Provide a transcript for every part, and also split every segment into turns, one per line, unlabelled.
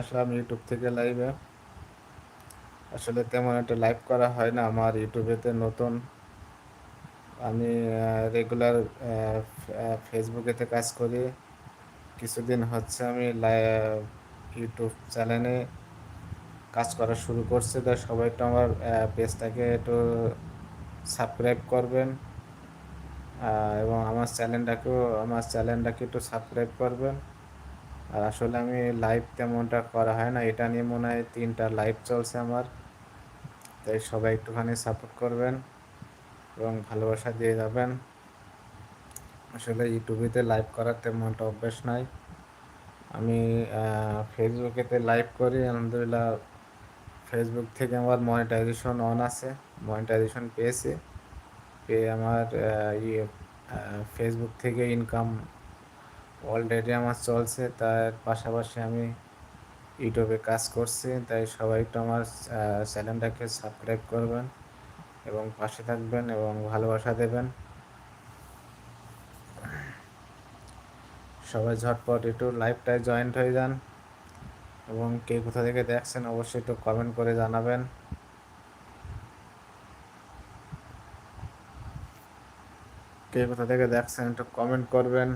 আসলাম YouTube থেকে লাইভে আসলে তেমন একটা লাইভ করা হয় না। আমার ইউটিউবেতে নতুন আমি রেগুলার ফেসবুকেতে কাজ করি। কিছুদিন হচ্ছে আমি ইউটিউব চ্যানেলে কাজ করা শুরু করছে। তাই সবাই একটু আমার পেজটাকে একটু সাবস্ক্রাইব করবেন এবং আমার চ্যানেলটাকেও আমার চ্যানেলটাকে একটু সাবস্ক্রাইব করবেন। আর আসলে আমি লাইভ তেমনটা করা হয় না। এটা নিয়ে মনে হয় তিনটা লাইভ চলছে আমার। তাই সবাই একটুখানি সাপোর্ট করবেন এবং ভালোবাসা দিয়ে যাবেন। আসলে ইউটিউবেতে লাইভ করার তেমনটা অভ্যেস নাই। আমি ফেসবুকেতে লাইভ করি, আলহামদুলিল্লাহ ফেসবুক থেকে আমার মনিটাইজেশন অন আছে। মনিটাইজেশন পেয়েছি। পেয়ে আমার ইয়ে ফেসবুক থেকে ইনকাম অলরেডি আমার চলছে, তার পাশাপাশি আমি ইউটিউবে কাজ করছি, তাই সবাই একটু আমার চ্যানেলটাকে সাবস্ক্রাইব করবেন এবং পাশে থাকবেন এবং ভালোবাসা দেবেন। সবাই ঝটপট একটু লাইভটায় জয়েন্ট হয়ে যান এবং কে কোথা থেকে দেখছেন অবশ্যই একটু কমেন্ট করে জানাবেন। কে কোথা থেকে দেখছেন একটু কমেন্ট করবেন।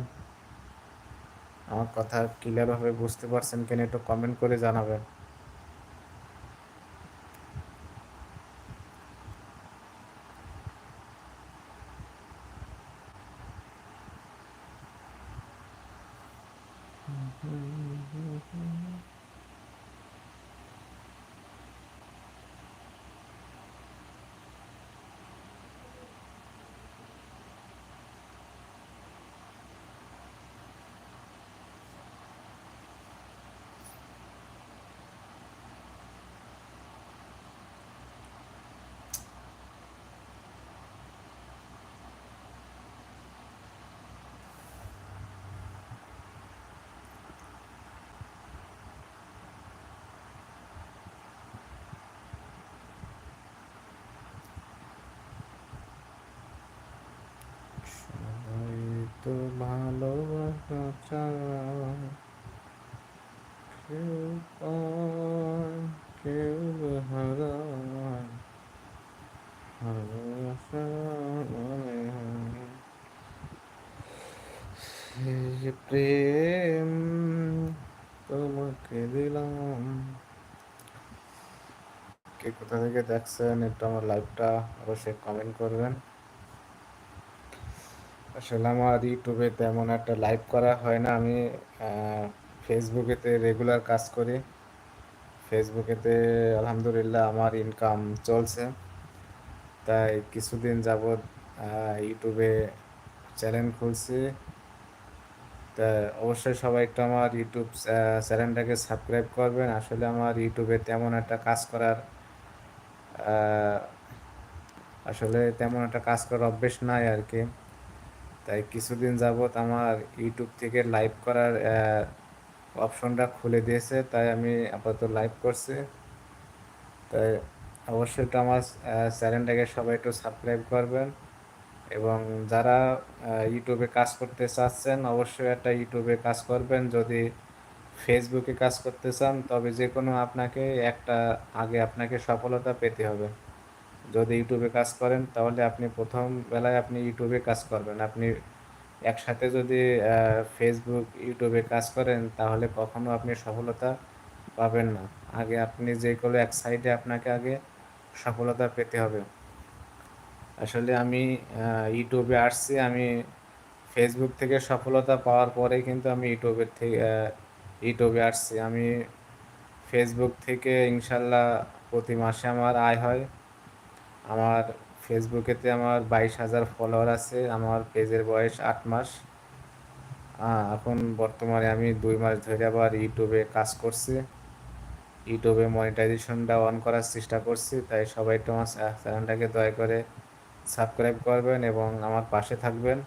আমার কথা ক্লিয়ারভাবে বুঝতে পারছেন কিনা একটু কমেন্ট করে জানাবেন। তো ভালোবাসা চায় কেউ ভালোবাসা প্রেম তোমাকে দিলাম কে কোথা থেকে দেখছেন একটু আমার লাইভটা অবশ্যই কমেন্ট করবেন। আসলে আমার ইউটিউবে তেমন একটা লাইভ করা হয় না। আমি ফেসবুকেতে রেগুলার কাজ করি। ফেসবুকেতে আলহামদুলিল্লাহ আমার ইনকাম চলছে। তাই কিছুদিন যাবৎ ইউটিউবে চ্যানেল খুলছি। তা অবশ্যই সবাই একটু আমার ইউটিউব চ্যানেলটাকে সাবস্ক্রাইব করবেন। আসলে আমার ইউটিউবে তেমন একটা কাজ করার আসলে তেমন একটা কাজ করার অভ্যেস নাই আর কি। তাই কিছুদিন যাবৎ আমার ইউটিউব থেকে লাইভ করার অপশনটা খুলে দিয়েছে, তাই আমি আপাতত লাইভ করছি। তাই অবশ্যই একটু আমার চ্যানেলটাকে সবাই একটু সাবস্ক্রাইব করবেন এবং যারা ইউটিউবে কাজ করতে চাচ্ছেন, অবশ্যই একটা ইউটিউবে কাজ করবেন। যদি ফেসবুকে কাজ করতে চান, তবে যে কোনো আপনাকে একটা আগে আপনাকে সফলতা পেতে হবে। যদি ইউটিউবে কাজ করেন, তাহলে আপনি প্রথম বেলায় আপনি ইউটিউবে কাজ করবেন। আপনি একসাথে যদি ফেসবুক ইউটিউবে কাজ করেন, তাহলে কখনো আপনি সফলতা পাবেন না। আগে আপনি যে কোনো এক সাইডে আপনাকে আগে সফলতা পেতে হবে। আসলে আমি ইউটিউবে আসছি, আমি ফেসবুক থেকে সফলতা পাওয়ার পরে কিন্তু আমি ইউটিউবের থেকে ইউটিউবে আসছি। আমি ফেসবুক থেকে ইনশাল্লাহ প্রতি মাসে আমার আয় হয় আমার ফেসবুকেতে আমার বাইশ হাজার ফলোয়ার আছে, আমার পেজের বয়স আট মাস। এখন বর্তমানে আমি দুই মাস ধরে আবার ইউটিউবে কাজ করছি। ইউটিউবে মনিটাইজেশনটা অন করার চেষ্টা করছি, তাই সবাই একটু আমার চ্যানেলটাকে দয়া করে সাবস্ক্রাইব করবেন এবং আমার পাশে থাকবেন।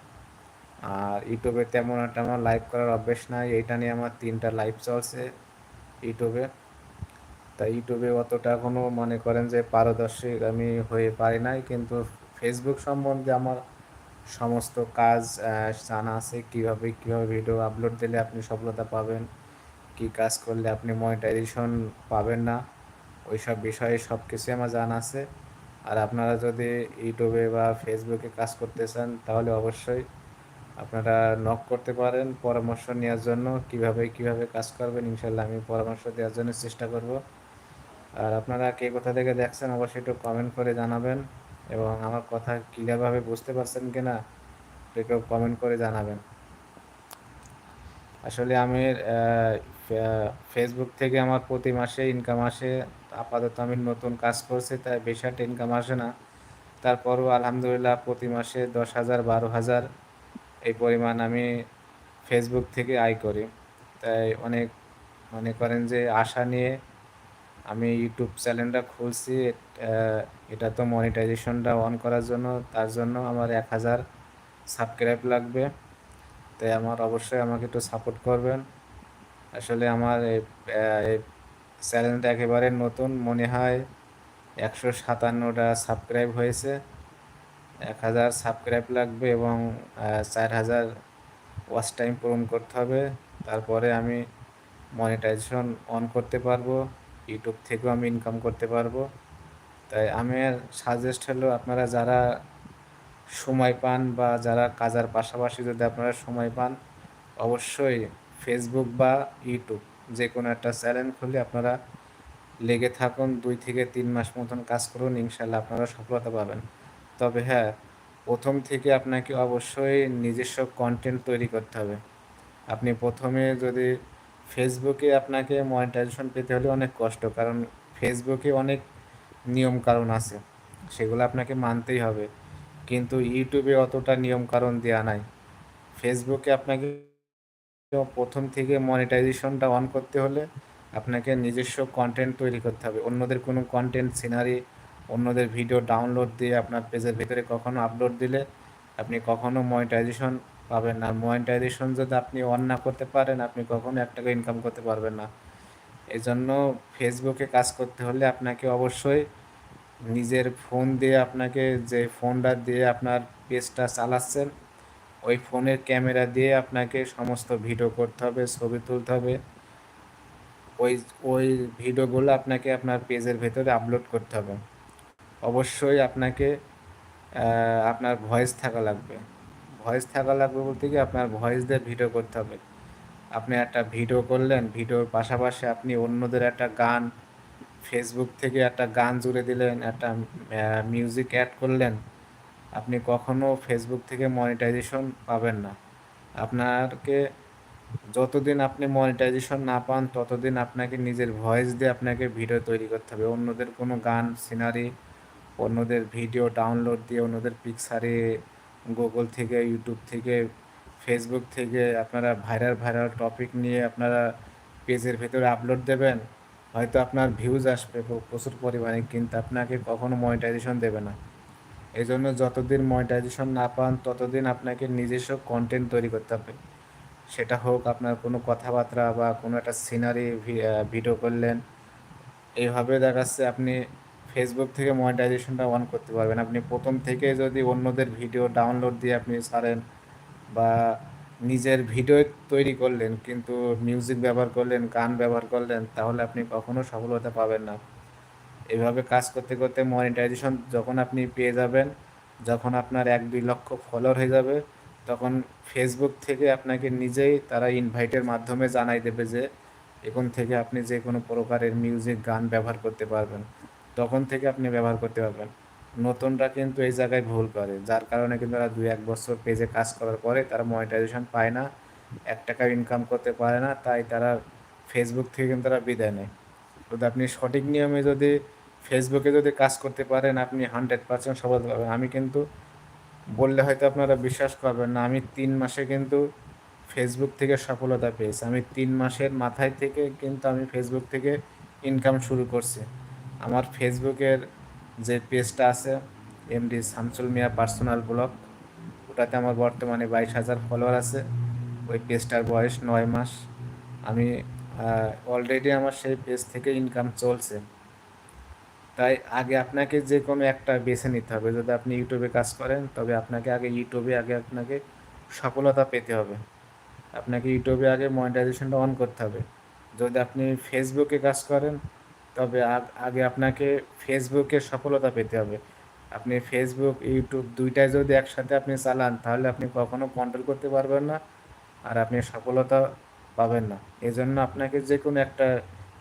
আর ইউটিউবে তেমন একটা আমার লাইভ করার অভ্যেস নাই, এইটা নিয়ে আমার তিনটা লাইভ চলছে ইউটিউবে তাই ইউটিউবে অতটা কোনো মনে করেন যে পারদর্শী আমি হয়ে পারি নাই, কিন্তু ফেসবুক সম্বন্ধে আমার সমস্ত কাজ জানা আছে। কীভাবে কীভাবে ভিডিও আপলোড দিলে আপনি সফলতা পাবেন? কি কাজ করলে আপনি মনিটাইজেশন পাবেন না? ওই সব বিষয়ে সব কিছুই আমার জানা আছে। আর আপনারা যদি ইউটিউবে বা ফেসবুকে কাজ করতে চান, তাহলে অবশ্যই আপনারা নক করতে পারেন পরামর্শ নেওয়ার জন্য। কীভাবে কীভাবে কাজ করবেন ইনশাল্লাহ আমি পরামর্শ দেওয়ার জন্য চেষ্টা করব। আর আপনারা কে কোথা থেকে দেখছেন, অবশ্যই একটু কমেন্ট করে জানাবেন এবং আমার কথা ক্লিয়ারভাবে বুঝতে পারছেন কিনা, একটু কমেন্ট করে জানাবেন। আসলে আমি ফেসবুক থেকে আমার প্রতি মাসে ইনকাম আসে, আপাতত আমি নতুন কাজ করছি, তাই বেশি একটা ইনকাম আসে না। তারপরও আলহামদুলিল্লাহ প্রতি মাসে দশ হাজার, বারো হাজার এই পরিমাণ আমি ফেসবুক থেকে আয় করি। তাই অনেক মনে করেন যে আশা নিয়ে আমি ইউটিউব চ্যানেলটা খুলছি এটা তো মনিটাইজেশনটা অন করার জন্য, তার জন্য আমার এক হাজার সাবস্ক্রাইব লাগবে। তাই আমার অবশ্যই আমাকে একটু সাপোর্ট করবেন। আসলে আমার এই চ্যানেলটা একেবারে নতুন, মনে হয় একশো সাতান্নটা সাবস্ক্রাইব হয়েছে। এক হাজার সাবস্ক্রাইব লাগবে এবং চার হাজার ওয়াচ টাইম পূরণ করতে হবে। তারপরে আমি মনিটাইজেশন অন করতে পারব। ইউটিউব থেকেও আমি ইনকাম করতে পারব। তাই আমি সাজেস্ট হলো আপনারা যারা সময় পান বা যারা কাজার পাশাপাশি যদি আপনারা সময় পান, অবশ্যই ফেসবুক বা ইউটিউব যে কোনো একটা চ্যানেল খুলে আপনারা লেগে থাকুন, দুই থেকে তিন মাস মতন কাজ করুন, ইনশাল্লাহ আপনারা সফলতা পাবেন। তবে হ্যাঁ প্রথম থেকে আপনাকে অবশ্যই নিজস্ব কন্টেন্ট তৈরি করতে হবে। আপনি প্রথমে যদি ফেসবুকে আপনাকে মনিটাইজেশন পেতে হলে অনেক কষ্ট, কারণ ফেসবুকে অনেক নিয়ম কারণ আছে, সেগুলো আপনাকে মানতেই হবে। কিন্তু ইউটিউবে অতটা নিয়ম কারণ দেওয়া নাই। ফেসবুকে আপনাকে প্রথম থেকে মনিটাইজেশনটা অন করতে হলে আপনাকে নিজস্ব কন্টেন্ট তৈরি করতে হবে। অন্যদের কোনো কন্টেন্ট সিনারি অন্যদের ভিডিও ডাউনলোড দিয়ে আপনার পেজের ভেতরে কখনো আপলোড দিলে আপনি কখনো মনিটাইজেশন পাবেন না। মনিটাইজেশন যদি আপনি অন না করতে পারেন, আপনি কখনো এক টাকা ইনকাম করতে পারবেন না। এই জন্য ফেসবুকে কাজ করতে হলে আপনাকে অবশ্যই নিজের ফোন দিয়ে আপনাকে যে ফোনটা দিয়ে আপনার পেজটা চালাচ্ছেন, ওই ফোনের ক্যামেরা দিয়ে আপনাকে সমস্ত ভিডিও করতে হবে, ছবি তুলতে হবে। ওই ওই ভিডিওগুলো আপনাকে আপনার পেজের ভেতরে আপলোড করতে হবে। অবশ্যই আপনাকে আপনার ভয়েস থাকা লাগবে। ভয়েস থাকা লাগবে বলতে কি আপনার ভয়েস দিয়ে ভিডিও করতে হবে। আপনি একটা ভিডিও করলেন ভিডিওর পাশাপাশি আপনি অন্যদের একটা গান ফেসবুক থেকে একটা গান জুড়ে দিলেন, একটা মিউজিক অ্যাড করলেন, আপনি কখনো ফেসবুক থেকে মনিটাইজেশন পাবেন না। আপনাকে যতদিন আপনি মনিটাইজেশন না পান, ততদিন আপনাকে নিজের ভয়েস দিয়ে আপনাকে ভিডিও তৈরি করতে হবে। অন্যদের কোনো গান সিনারি অন্যদের ভিডিও ডাউনলোড দিয়ে অন্যদের পিকচারে গুগল থেকে ইউটিউব থেকে ফেসবুক থেকে আপনারা ভাইরাল ভাইরাল টপিক নিয়ে আপনারা পেজের ভেতরে আপলোড দেবেন। হয়তো আপনার ভিউজ আসবে প্রচুর পরিমাণে, কিন্তু আপনাকে কখনো মনিটাইজেশন দেবে না। এই জন্য যতদিন মনিটাইজেশন না পান, ততদিন আপনাকে নিজস্ব কন্টেন্ট তৈরি করতে হবে। সেটা হোক আপনার কোনো কথাবার্তা বা কোনো একটা সিনারি ভিডিও করলেন। এইভাবে দেখাচ্ছে আপনি ফেসবুক থেকে মনিটাইজেশনটা অন করতে পারবেন। আপনি প্রথম থেকে যদি অন্যদের ভিডিও ডাউনলোড দিয়ে আপনি ছাড়েন বা নিজের ভিডিও তৈরি করলেন, কিন্তু মিউজিক ব্যবহার করলেন, গান ব্যবহার করলেন, তাহলে আপনি কখনো সফলতা পাবেন না। এভাবে কাজ করতে করতে মনিটাইজেশন যখন আপনি পেয়ে যাবেন, যখন আপনার এক দুই লক্ষ ফলোয়ার হয়ে যাবে, তখন ফেসবুক থেকে আপনাকে নিজেই তারা ইনভাইটের মাধ্যমে জানাই দেবে যে, এখন থেকে আপনি যে কোনো প্রকারের মিউজিক গান ব্যবহার করতে পারবেন। তখন থেকে আপনি ব্যবহার করতে পারবেন। নতুনরা কিন্তু এই জায়গায় ভুল করে। যার কারণে কিন্তু তারা দুই, এক বছর পেজে কাজ করার পরে তারা মনিটাইজেশন পায় না, এক টাকা ইনকাম করতে পারে না, তাই তারা ফেসবুক থেকে কিন্তু তারা বিদায় নেয়। যদি আপনি সঠিক নিয়মে যদি ফেসবুকে যদি কাজ করতে পারেন, আপনি হান্ড্রেড পার্সেন্ট সফল পাবেন। আমি কিন্তু বললে হয়তো আপনারা বিশ্বাস করবেন না, আমি তিন মাসে কিন্তু ফেসবুক থেকে সফলতা পেয়েছি। আমি তিন মাসের মাথায় থেকে কিন্তু আমি ফেসবুক থেকে ইনকাম শুরু করছি। আমার ফেসবুকের যে পেজটা আছে MD Shamsul Mia personal blog, ওটাতে আমার বর্তমানে বাইশ হাজার ফলোয়ার আছে। ওই পেজটার বয়স নয় মাস। আমি অলরেডি আমার সেই পেজ থেকে ইনকাম চলছে। তাই আগে আপনাকে যে কোনো একটা বেছে নিতে হবে। যদি আপনি ইউটিউবে কাজ করেন, তবে আপনাকে আগে ইউটিউবে, আগে আপনাকে সফলতা পেতে হবে। আপনাকে ইউটিউবে আগে মনিটাইজেশনটা অন করতে হবে। যদি আপনি ফেসবুকে কাজ করেন তবে আগে আপনাকে ফেসবুকে সফলতা পেতে হবে। আপনি ফেসবুক ইউটিউব দুইটাই যদি একসাথে আপনি চালান, তাহলে আপনি কখনো কন্ট্রোল করতে পারবেন না আর আপনি সফলতা পাবেন না। এই জন্য আপনাকে যে কোনো একটা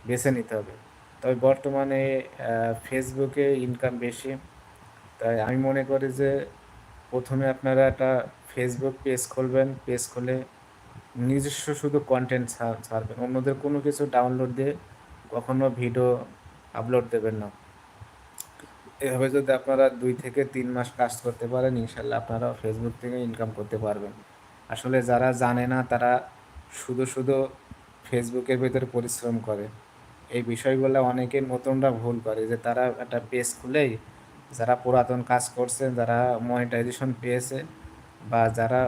বেছে নিতে হবে। তবে বর্তমানে ফেসবুকে ইনকাম বেশি। তাই আমি মনে করি যে, প্রথমে আপনারা একটা ফেসবুক পেজ খুলবেন। পেজ খুলে নিজস্ব শুধু কন্টেন্ট ছাড়বেন। অন্যদের কোনো কিছু ডাউনলোড দিয়ে কখনো ভিডিও আপলোড দেবেন না। এভাবে যদি আপনারা দুই থেকে তিন মাস কাজ করতে পারেন, ইনশাল্লাহ আপনারা ফেসবুক থেকে ইনকাম করতে পারবেন। আসলে যারা জানে না, তারা শুধু শুধু ফেসবুকের ভেতরে পরিশ্রম করে। এই বিষয়গুলো অনেকে নতুনরা ভুল করে যে তারা একটা পেজ খুলেই যারা পুরাতন কাজ করছে যারা মনিটাইজেশন পেয়েছে বা যারা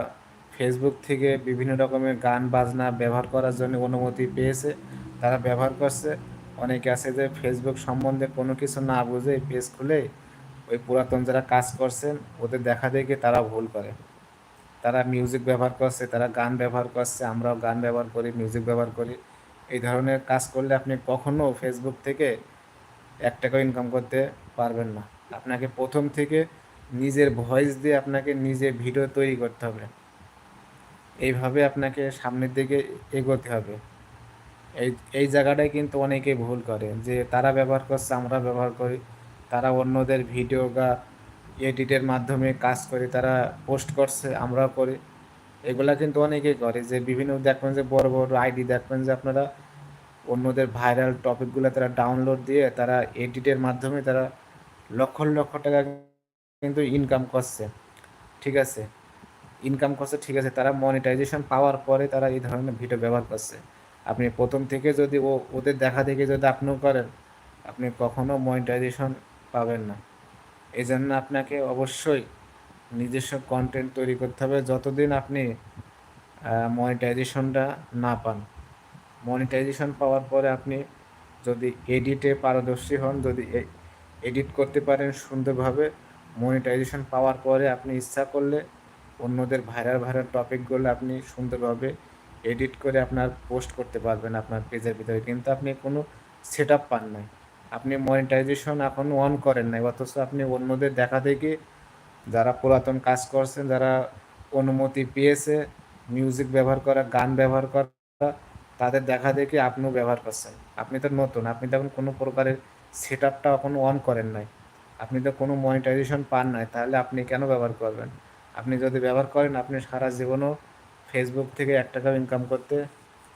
ফেসবুক থেকে বিভিন্ন রকমের গান, বাজনা ব্যবহার করার জন্য অনুমতি পেয়েছে, তারা ব্যবহার করছে। অনেকে আছে যে ফেসবুক সম্বন্ধে কোনো কিছু না বুঝে পেজ খুলে ওই পুরাতন যারা কাজ করছেন, ওদের দেখা দেখে তারা ভুল করে। তারা মিউজিক ব্যবহার করছে, তারা গান ব্যবহার করছে, আমরাও গান ব্যবহার করি মিউজিক ব্যবহার করি। এই ধরনের কাজ করলে আপনি কখনো ফেসবুক থেকে এক টাকা ইনকাম করতে পারবেন না। আপনাকে প্রথম থেকে নিজের ভয়েস দিয়ে আপনাকে নিজে ভিডিও তৈরি করতে হবে। এইভাবে আপনাকে সামনের দিকে এগোতে হবে। এই এই জায়গাটায় কিন্তু অনেকে ভুল করে, যে তারা ব্যবহার করছে, আমরা ব্যবহার করি। তারা অন্যদের ভিডিও বা এডিটের মাধ্যমে কাজ করে, তারা পোস্ট করছে, আমরাও করি। এগুলা কিন্তু অনেকেই করে, যে বিভিন্ন দেখবেন যে বড় বড় আইডি দেখবেন যে আপনারা অন্যদের ভাইরাল টপিকগুলো তারা ডাউনলোড দিয়ে তারা এডিটের মাধ্যমে তারা লক্ষ লক্ষ টাকা কিন্তু ইনকাম করছে। ঠিক আছে? ইনকাম করছে, ঠিক আছে। তারা মনিটাইজেশন পাওয়ার পরে তারা এই ধরনের ভিডিও ব্যবহার করছে। আপনি প্রথম থেকে যদি ও, ওদের দেখা দেখে যদি আপনিও করেন, আপনি কখনো মনিটাইজেশন পাবেন না। এই জন্য আপনাকে অবশ্যই নিজস্ব কন্টেন্ট তৈরি করতে হবে যতদিন আপনি মনিটাইজেশনটা না পান। মনিটাইজেশন পাওয়ার পরে আপনি যদি এডিটে পারদর্শী হন, যদি এডিট করতে পারেন সুন্দরভাবে মনিটাইজেশন পাওয়ার পরে আপনি ইচ্ছা করলে অন্যদের ভাইরাল ভাইরাল টপিকগুলো আপনি সুন্দরভাবে এডিট করে আপনার পোস্ট করতে পারবেন আপনার পেজের ভিতরে। কিন্তু আপনি কোনো সেট আপ পান নাই। আপনি মনিটাইজেশন এখন অন করেন নাই, অথচ আপনি অন্যদের দেখা দেখে যারা পুরাতন কাজ করছেন, যারা অনুমতি পেয়েছে মিউজিক ব্যবহার করা, গান ব্যবহার করা, তাদের দেখা দেখে আপনিও ব্যবহার করছেন। আপনি তো নতুন, আপনি তো এখন কোনো প্রকারের সেট আপটা এখনও অন করেন নাই। আপনি তো কোনো মনিটাইজেশন পান নাই, তাহলে আপনি কেন ব্যবহার করবেন? আপনি যদি ব্যবহার করেন, আপনি সারা জীবনও ফেসবুক থেকে এক টাকাও ইনকাম করতে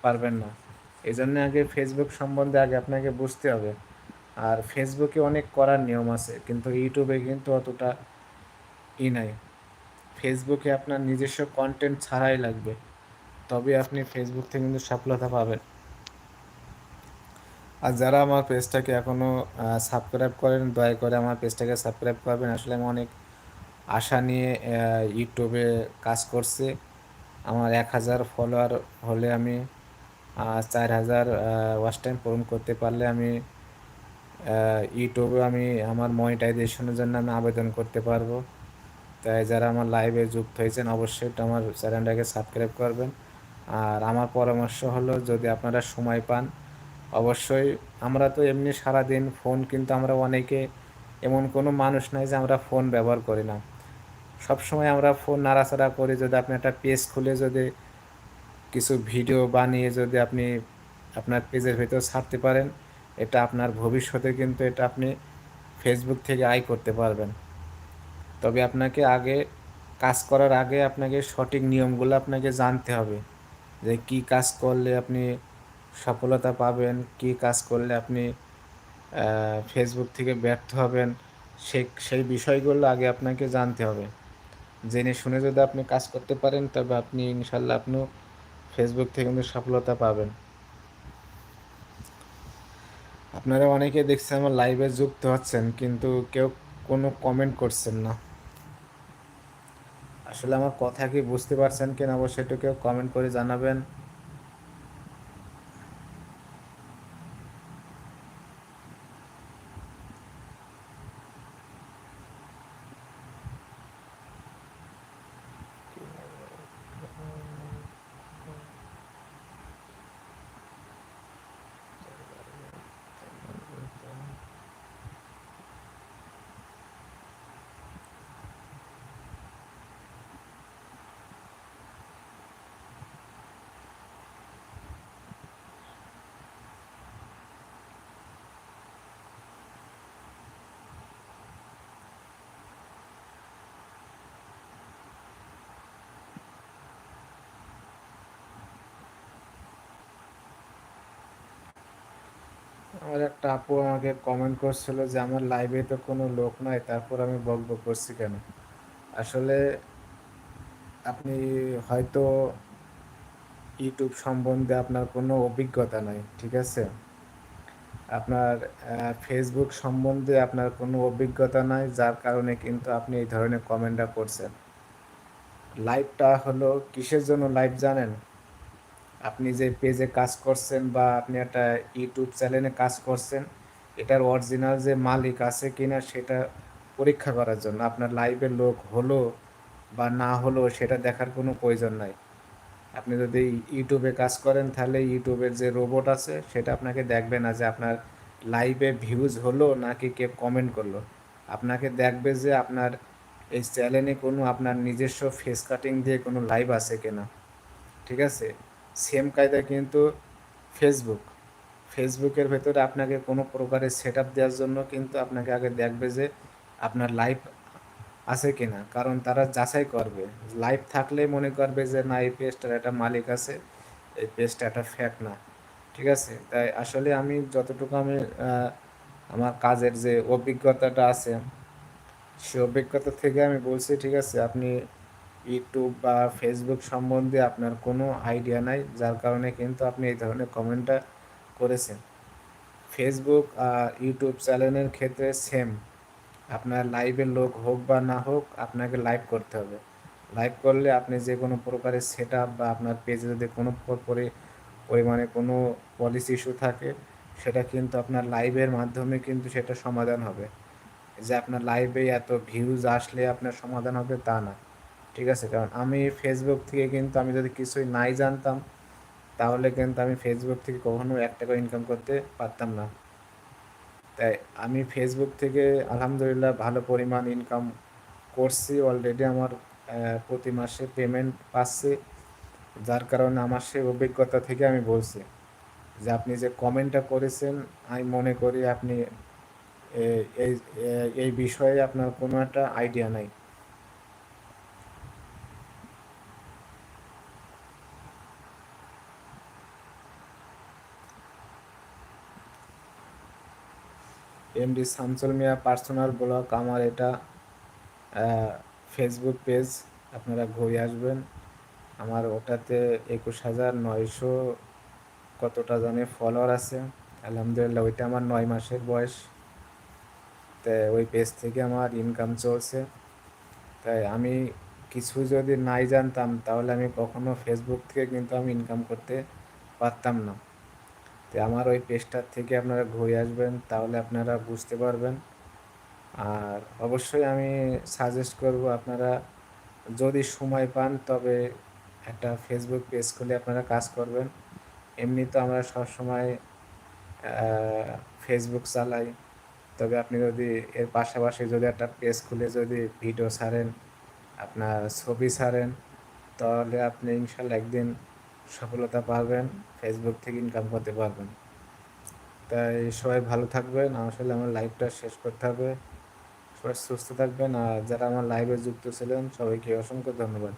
পারবেন না। এই জন্য আগে ফেসবুক সম্বন্ধে আগে আপনাকে বুঝতে হবে। আর ফেসবুকে অনেক করার নিয়ম আছে, কিন্তু ইউটিউবে কিন্তু অতটা ই নাই। ফেসবুকে আপনার নিজস্ব কন্টেন্ট ছাড়াই লাগবে তবে আপনি ফেসবুক থেকে কিন্তু সফলতা পাবেন। আর যারা আমার পেজটাকে এখনও সাবস্ক্রাইব করেন, দয়া করে আমার পেজটাকে সাবস্ক্রাইব করবেন। আসলে আমি অনেক আশা নিয়ে ইউটিউবে কাজ করছি। আমার এক হাজার ফলোয়ার হলে আমি চার হাজার ওয়াচ টাইম পূরণ করতে পারলে আমি ইউটিউবে আমি আমার মনিটাইজেশনের জন্য আমি আবেদন করতে পারব। তাই যারা আমার লাইভে যুক্ত হয়েছেন অবশ্যই আমার চ্যানেলটাকে সাবস্ক্রাইব করবেন। আর আমার পরামর্শ হলো, যদি আপনারা সময় পান, অবশ্যই আমরা তো এমনি সারাদিন ফোন কিন্তু আমরা অনেকে এমন কোনো মানুষ নাই যে আমরা ফোন ব্যবহার করি না। সবসময় আমরা ফোন নাড়াচাড়া করি যদি আপনি একটা পেজ খুলে যদি কিছু ভিডিও বানিয়ে যদি আপনি আপনার পেজের ভেতর ছাড়তে পারেন, এটা আপনার ভবিষ্যতে কিন্তু এটা আপনি ফেসবুক থেকে আয় করতে পারবেন। তবে আপনাকে আগে কাজ করার আগে আপনাকে সঠিক নিয়মগুলো আপনাকে জানতে হবে যে কি কাজ করলে আপনি সফলতা পাবেন, কি কাজ করলে আপনি ফেসবুক থেকে ব্যর্থ হবেন, সে, সেই বিষয়গুলো আগে আপনাকে জানতে হবে। জেনে শুনে যদি আপনি কাজ করতে পারেন, তবে আপনি ইনশাল্লাহ আপনিও ফেসবুক থেকে কিন্তু সফলতা পাবেন। আপনারা অনেকে দেখছেন আমার লাইভে যুক্ত হচ্ছেন কিন্তু কেউ কোনো কমেন্ট করছেন না। আসলে আমার কথা কি বুঝতে পারছেন কিনা, অবশ্যই একটু কেউ কমেন্ট করে জানাবেন। আমার একটা আপু আমাকে কমেন্ট করছিল যে, আমার লাইভে তো কোনো লোক নাই, তারপর আমি বকবক করছি কেন? আসলে আপনি হয়তো ইউটিউব সম্বন্ধে আপনার কোনো অভিজ্ঞতা নাই, ঠিক আছে? আপনার ফেসবুক সম্বন্ধে আপনার কোনো অভিজ্ঞতা নাই, যার কারণে কিন্তু আপনি এই ধরনের কমেন্টটা করছেন। লাইভটা হলো কিসের জন্য লাইভ জানেন? আপনি যে পেজে কাজ করছেন বা আপনি একটা ইউটিউব চ্যানেলে কাজ করছেন, এটার অরিজিনাল যে মালিক আছে কিনা সেটা পরীক্ষা করার জন্য। আপনার লাইভে লোক হলো বা না হলো সেটা দেখার কোনো প্রয়োজন নাই। আপনি যদি ইউটিউবে কাজ করেন, তাহলে ইউটিউবের যে রোবট আছে, সেটা আপনাকে দেখবে না যে আপনার লাইভে ভিউজ হলো নাকি কে কমেন্ট করল। আপনাকে দেখবে যে আপনার এই চ্যানেলে কোনো আপনার নিজস্ব ফেস কাটিং দিয়ে কোনো লাইভ আছে কিনা। ঠিক আছে? সেম কায়দা কিন্তু ফেসবুক ফেসবুকের ভেতরে আপনাকে কোনো প্রকারের সেট আপ দেওয়ার জন্য কিন্তু আপনাকে আগে দেখবে যে আপনার লাইভ আছে কিনা। কারণ তারা যাচাই করবে। লাইভ থাকলে মনে করবে যে, না, এই পেজটার একটা মালিক আছে, এই পেজটা একটা ফ্যাক না। ঠিক আছে? তাই আসলে আমি যতটুকু আমি আমার কাজের যে অভিজ্ঞতাটা আছে, সে অভিজ্ঞতা থেকে আমি বলছি, ঠিক আছে, আপনি ইউটিউব বা ফেসবুক সম্বন্ধে আপনার কোনো আইডিয়া নাই, যার কারণে কিন্তু আপনি এই ধরনের কমেন্টটা করেছেন। ফেসবুক আর ইউটিউব চ্যানেলের ক্ষেত্রে সেম আপনার লাইভের লোক হোক বা না হোক, আপনাকে লাইভ করতে হবে। লাইভ করলে আপনি যে কোনো প্রকারের সেট বা আপনার পেজে যদি কোনো পরিমাণে কোনো পলিসি ইস্যু থাকে, সেটা কিন্তু আপনার লাইভের মাধ্যমে কিন্তু সেটা সমাধান হবে। যে আপনার লাইভে এত ভিউজ আসলে আপনার সমাধান হবে তা না। ঠিক আছে? কারণ আমি ফেসবুক থেকে কিন্তু আমি যদি কিছুই নাই জানতাম, তাহলে কিন্তু আমি ফেসবুক থেকে কখনো এক টাকা ইনকাম করতে পারতাম না। তাই আমি ফেসবুক থেকে আলহামদুলিল্লাহ ভালো পরিমাণ ইনকাম করছি অলরেডি আমার প্রতি মাসে পেমেন্ট পাচ্ছি। যার কারণে আমার সেই অভিজ্ঞতা থেকে আমি বলছি যে আপনি যে কমেন্টটা করেছেন, আমি মনে করি আপনি এই এই বিষয়ে আপনার কোনো একটা আইডিয়া নাই। MD Shamsul Mia personal blog আমার এটা ফেসবুক পেজ আপনারা ঘুরে আসবেন। আমার ওটাতে একুশ হাজার নয়শো কতটা জানে ফলোয়ার আছে। আলহামদুলিল্লাহ, ওইটা আমার নয় মাসের বয়স। তাই ওই পেজ থেকে আমার ইনকাম চলছে। তাই আমি কিছু যদি নাই জানতাম, তাহলে আমি কখনো ফেসবুক থেকে কিন্তু আমি ইনকাম করতে পারতাম না। তো আমার ওই পেজটার থেকে আপনারা ঘুরে আসবেন, তাহলে আপনারা বুঝতে পারবেন। আর অবশ্যই আমি সাজেস্ট করব আপনারা যদি সময় পান, তবে একটা ফেসবুক পেজ খুলে আপনারা কাজ করবেন। এমনি তো আমরা সবসময় ফেসবুক চালাই। তবে আপনি যদি এর পাশাপাশি যদি একটা পেজ খুলে যদি ভিডিও ছাড়েন, আপনার ছবি ছাড়েন, তাহলে আপনি ইনশাল্লাহ একদিন সফলতা পাবেন ফেসবুক থেকে ইনকাম করতে পারবেন। তাই সবাই ভালো থাকবেন। আসলে আমার লাইভটা শেষ করতে হবে। সবাই সুস্থ থাকবেন। আর যারা আমার লাইভে যুক্ত ছিলেন, সবাইকে অসংখ্য ধন্যবাদ।